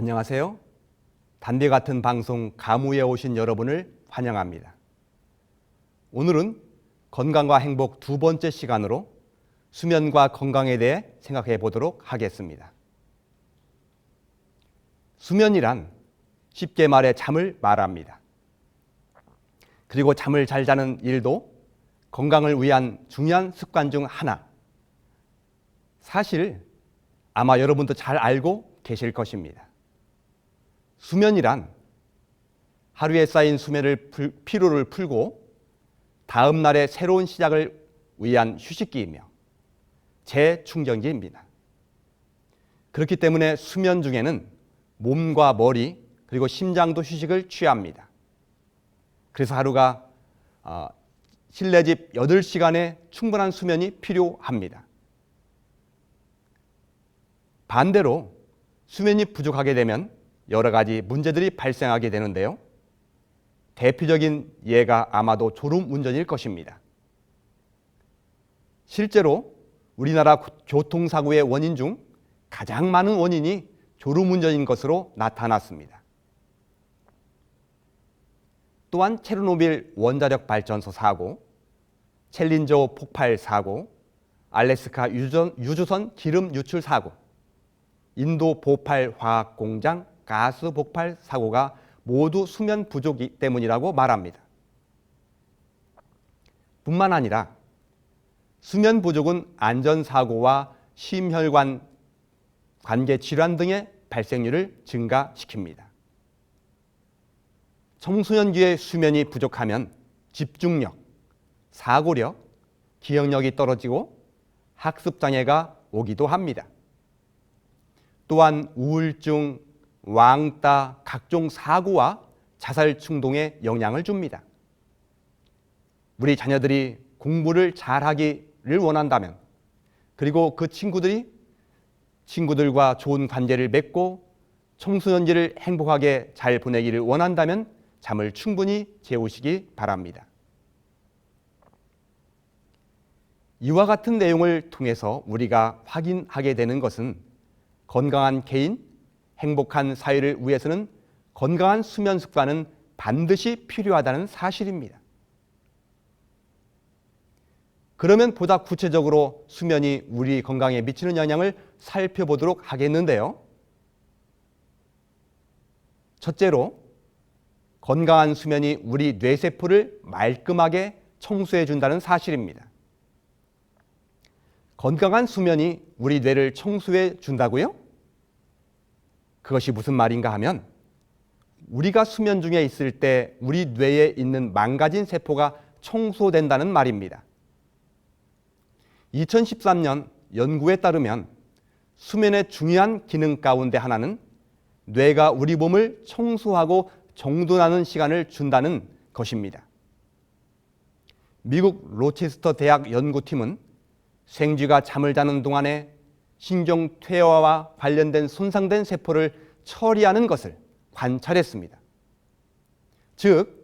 안녕하세요. 단비 같은 방송 가무에 오신 여러분을 환영합니다. 오늘은 건강과 행복 두 번째 시간으로 수면과 건강에 대해 생각해 보도록 하겠습니다. 수면이란 쉽게 말해 잠을 말합니다. 그리고 잠을 잘 자는 일도 건강을 위한 중요한 습관 중 하나. 사실 아마 여러분도 잘 알고 계실 것입니다. 수면이란 하루에 쌓인 수면을 풀, 피로를 풀고 다음 날의 새로운 시작을 위한 휴식기이며 재충전기입니다. 그렇기 때문에 수면 중에는 몸과 머리 그리고 심장도 휴식을 취합니다. 그래서 하루가 어, 실내집 8시간의 충분한 수면이 필요합니다. 반대로 수면이 부족하게 되면 여러 가지 문제들이 발생하게 되는데요. 대표적인 예가 아마도 졸음 운전일 것입니다. 실제로 우리나라 교통사고의 원인 중 가장 많은 원인이 졸음 운전인 것으로 나타났습니다. 또한 체르노빌 원자력 발전소 사고, 챌린저 폭발 사고, 알래스카 유전, 유주선 기름 유출 사고, 인도 보팔 화학 공장 가스 폭발 사고가 모두 수면 부족 때문이라고 말합니다. 뿐만 아니라 수면 부족은 안전사고와 심혈관 관계 질환 등의 발생률을 증가시킵니다. 청소년기의 수면이 부족하면 집중력, 사고력, 기억력이 떨어지고 학습장애가 오기도 합니다. 또한 우울증, 왕따, 각종 사고와 자살 충동에 영향을 줍니다. 우리 자녀들이 공부를 잘하기를 원한다면 그리고 그 친구들이 친구들과 좋은 관계를 맺고 청소년기를 행복하게 잘 보내기를 원한다면 잠을 충분히 재우시기 바랍니다. 이와 같은 내용을 통해서 우리가 확인하게 되는 것은 건강한 개인, 행복한 사회를 위해서는 건강한 수면 습관은 반드시 필요하다는 사실입니다. 그러면 보다 구체적으로 수면이 우리 건강에 미치는 영향을 살펴보도록 하겠는데요. 첫째로 건강한 수면이 우리 뇌세포를 말끔하게 청소해 준다는 사실입니다. 건강한 수면이 우리 뇌를 청소해 준다고요? 그것이 무슨 말인가 하면 우리가 수면 중에 있을 때 우리 뇌에 있는 망가진 세포가 청소된다는 말입니다. 2013년 연구에 따르면 수면의 중요한 기능 가운데 하나는 뇌가 우리 몸을 청소하고 정돈하는 시간을 준다는 것입니다. 미국 로체스터 대학 연구팀은 생쥐가 잠을 자는 동안에 신경 퇴화와 관련된 손상된 세포를 처리하는 것을 관찰했습니다. 즉,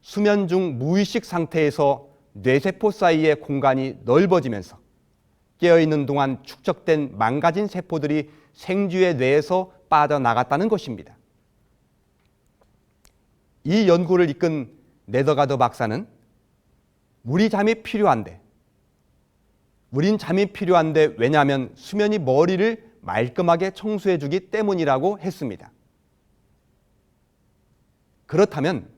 수면 중 무의식 상태에서 뇌세포 사이의 공간이 넓어지면서 깨어있는 동안 축적된 망가진 세포들이 생쥐의 뇌에서 빠져나갔다는 것입니다. 이 연구를 이끈 네더가드 박사는 우리 잠이 필요한데 우린 잠이 필요한데 왜냐하면 수면이 머리를 말끔하게 청소해 주기 때문이라고 했습니다. 그렇다면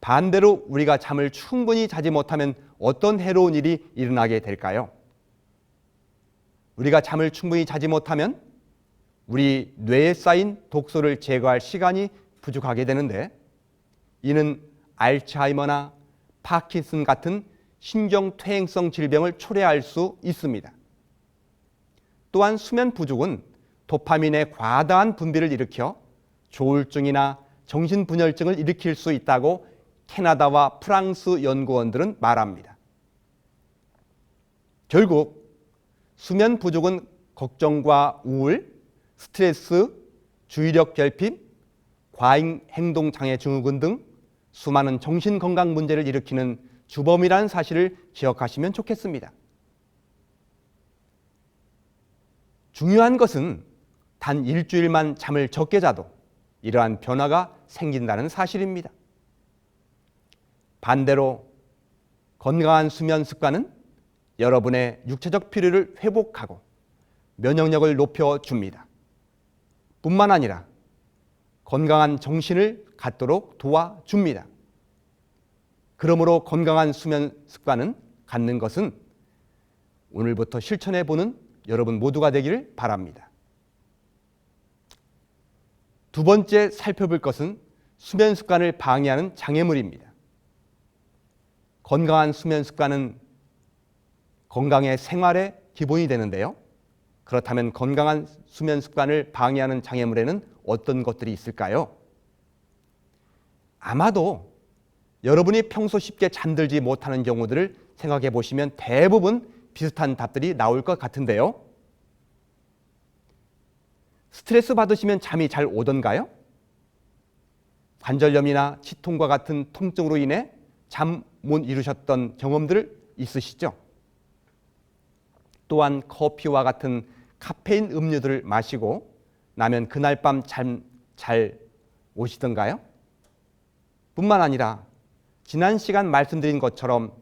반대로 우리가 잠을 충분히 자지 못하면 어떤 해로운 일이 일어나게 될까요? 우리가 잠을 충분히 자지 못하면 우리 뇌에 쌓인 독소를 제거할 시간이 부족하게 되는데 이는 알츠하이머나 파킨슨 같은 신경퇴행성 질병을 초래할 수 있습니다. 또한 수면 부족은 도파민의 과다한 분비를 일으켜 조울증이나 정신분열증을 일으킬 수 있다고 캐나다와 프랑스 연구원들은 말합니다. 결국 수면 부족은 걱정과 우울, 스트레스, 주의력 결핍, 과잉 행동 장애 증후군 등 수많은 정신 건강 문제를 일으키는 주범이라는 사실을 기억하시면 좋겠습니다. 중요한 것은 단 일주일만 잠을 적게 자도 이러한 변화가 생긴다는 사실입니다. 반대로 건강한 수면 습관은 여러분의 육체적 필요를 회복하고 면역력을 높여 줍니다. 뿐만 아니라 건강한 정신을 갖도록 도와줍니다. 그러므로 건강한 수면 습관은 갖는 것은 오늘부터 실천해 보는 여러분 모두가 되기를 바랍니다. 두 번째 살펴볼 것은 수면 습관을 방해하는 장애물입니다. 건강한 수면 습관은 건강의 생활의 기본이 되는데요. 그렇다면 건강한 수면 습관을 방해하는 장애물에는 어떤 것들이 있을까요? 아마도 여러분이 평소 쉽게 잠들지 못하는 경우들을 생각해 보시면 대부분 비슷한 답들이 나올 것 같은데요. 스트레스 받으시면 잠이 잘 오던가요? 관절염이나 치통과 같은 통증으로 인해 잠 못 이루셨던 경험들 있으시죠? 또한 커피와 같은 카페인 음료들을 마시고 나면 그날 밤 잠 잘 오시던가요? 뿐만 아니라 지난 시간 말씀드린 것처럼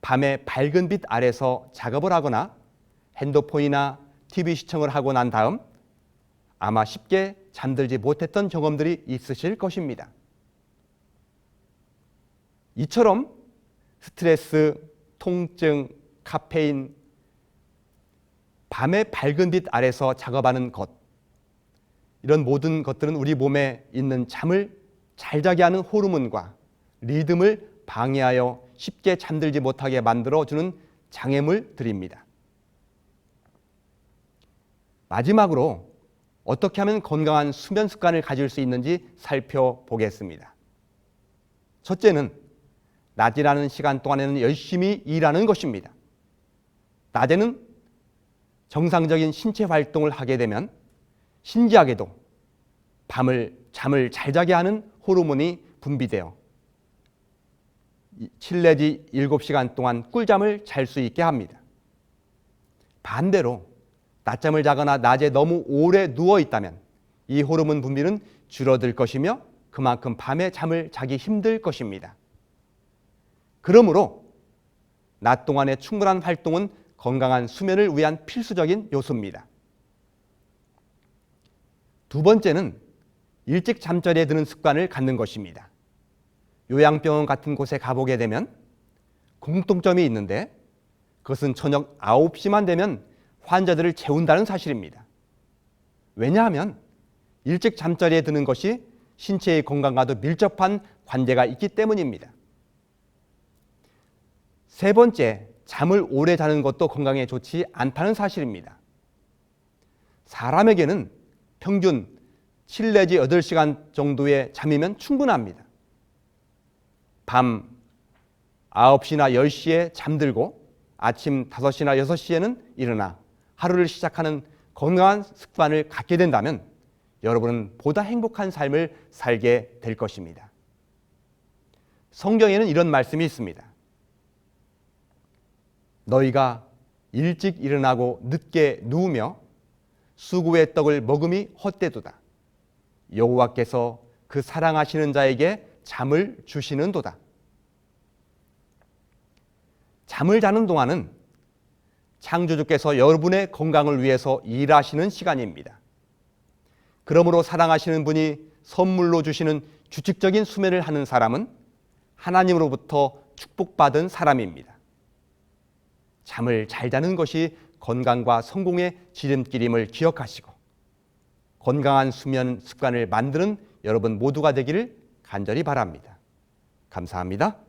밤에 밝은 빛 아래서 작업을 하거나 핸드폰이나 TV 시청을 하고 난 다음 아마 쉽게 잠들지 못했던 경험들이 있으실 것입니다. 이처럼 스트레스, 통증, 카페인, 밤의 밝은 빛 아래서 작업하는 것, 이런 모든 것들은 우리 몸에 있는 잠을 잘 자게 하는 호르몬과 리듬을 방해하여 쉽게 잠들지 못하게 만들어주는 장애물들입니다. 마지막으로 어떻게 하면 건강한 수면 습관을 가질 수 있는지 살펴보겠습니다. 첫째는 낮이라는 시간 동안에는 열심히 일하는 것입니다. 낮에는 정상적인 신체 활동을 하게 되면 신기하게도 밤을 잠을 잘 자게 하는 호르몬이 분비되어 7 내지 7시간 동안 꿀잠을 잘 수 있게 합니다. 반대로 낮잠을 자거나 낮에 너무 오래 누워 있다면 이 호르몬 분비는 줄어들 것이며 그만큼 밤에 잠을 자기 힘들 것입니다. 그러므로 낮 동안의 충분한 활동은 건강한 수면을 위한 필수적인 요소입니다. 두 번째는 일찍 잠자리에 드는 습관을 갖는 것입니다. 요양병원 같은 곳에 가보게 되면 공통점이 있는데 그것은 저녁 9시만 되면 환자들을 재운다는 사실입니다. 왜냐하면 일찍 잠자리에 드는 것이 신체의 건강과도 밀접한 관계가 있기 때문입니다. 세 번째, 잠을 오래 자는 것도 건강에 좋지 않다는 사실입니다. 사람에게는 평균 7 내지 8시간 정도의 잠이면 충분합니다. 밤 9시나 10시에 잠들고 아침 5시나 6시에는 일어나 하루를 시작하는 건강한 습관을 갖게 된다면 여러분은 보다 행복한 삶을 살게 될 것입니다. 성경에는 이런 말씀이 있습니다. 너희가 일찍 일어나고 늦게 누우며 수구의 떡을 먹음이 헛되도다. 여호와께서 그 사랑하시는 자에게 잠을 주시는도다. 잠을 자는 동안은 창조주께서 여러분의 건강을 위해서 일하시는 시간입니다. 그러므로 사랑하시는 분이 선물로 주시는 규칙적인 수면을 하는 사람은 하나님으로부터 축복받은 사람입니다. 잠을 잘 자는 것이 건강과 성공의 지름길임을 기억하시고 건강한 수면 습관을 만드는 여러분 모두가 되기를 간절히 바랍니다. 감사합니다.